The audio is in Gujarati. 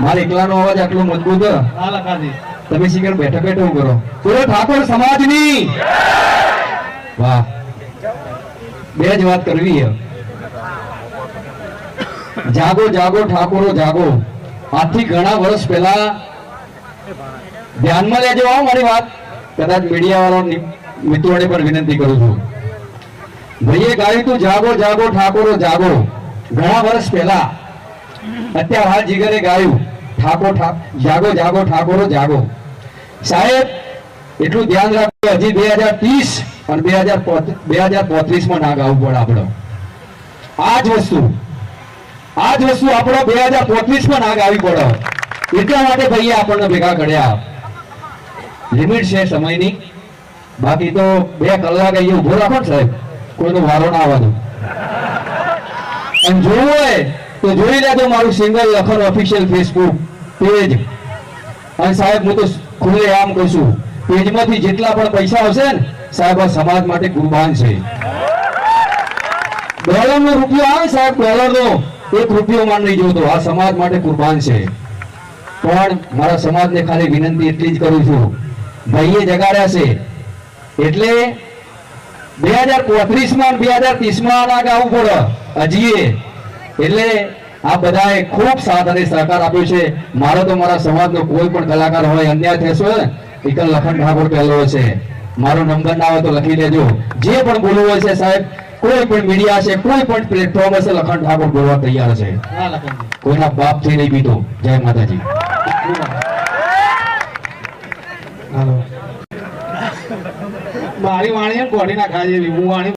મારે એકલાનો અવાજ આટલો મજબૂત તમે શીખર બેઠા બેઠા કરો બોલો ઠાકોર સમાજની. વાહ. બે જ વાત કરવી છે. જાગો જાગો ઠાકોરો જાગો. આથી ઘણા વર્ષ પહેલા ધ્યાનમાં લેજો મારી વાત. કદાચ મીડિયા વાળા મિત્રોને પણ વિનંતી કરું છું. ભાઈએ ગાયું તું જાગો જાગો ઠાકોરો જાગો. ઘણા વર્ષ પહેલા અત્યારે હાલ જીગરે ગાયું ઠાકોર જાગો જાગો, ઠાકોરો, જાગો. સાહેબ, એટલું ધ્યાન રાખજો, હજી બે હજાર ત્રીસ અને બે હજાર બે હજાર પોત્રીસમાં ના ગાવું પડે આપણે. આ જ વસ્તુ. આ જ વસ્તુ આપણો બે હજાર પોત્રીસમાં ના ગાવી પડે. એટલા માટે ભાઈએ આપણને ભેગા કર્યા. લિમિટ છે સમયની. બાકી તો બે કલાક અહીંયા ઊભો રાખો ને સાહેબ. કોઈનો વારો ના આવવા દો અને જોવું હોય તો જોઈ લેજો મારું સિંગલ લખન ઓફિશિયલ ફેસબુક પેજ અને સાહેબ, હું તો ખુલ્લે આમ કહું છું પેજમાંથી જેટલા પણ પૈસા આવશે ને, સાહેબ, આ સમાજ માટે કુરબાન છે. ડોલરનો રૂપિયો આવે સાહેબ, ડોલરનો, એક રૂપિયો માન નહીં જોતો. આ સમાજ માટે કુરબાન છે. પણ મારા સમાજને ખાલી વિનંતી એટલી જ કરું છું. ભાઈએ જગાડ્યા છે. એટલે બે હજાર પોત્રીસમાં બે હજાર ત્રીસમાં આવું પડે. હજીએ એટલે આ બધાએ ખૂબ સાથ અને સહકાર આપ્યો છે. મારો તો મારા સમાજનો કોઈ પણ કલાકાર હોય અન્યાય થશે એકલ લખન ઠાકોર પહેલો છે. મારો નંબર ના હોય તો લખી લેજો જે પણ બોલવું હોય છે સાહેબ કોઈ પણ મીડિયા છે કોઈ પણ પ્લેટફોર્મ હશે લખન ઠાકોર બોલવા તૈયાર છે. કોઈના બાપ થઈ નહીં પીધો જય માતાજી. મારી વાણી કોઢી ના ખાજે હું વાણી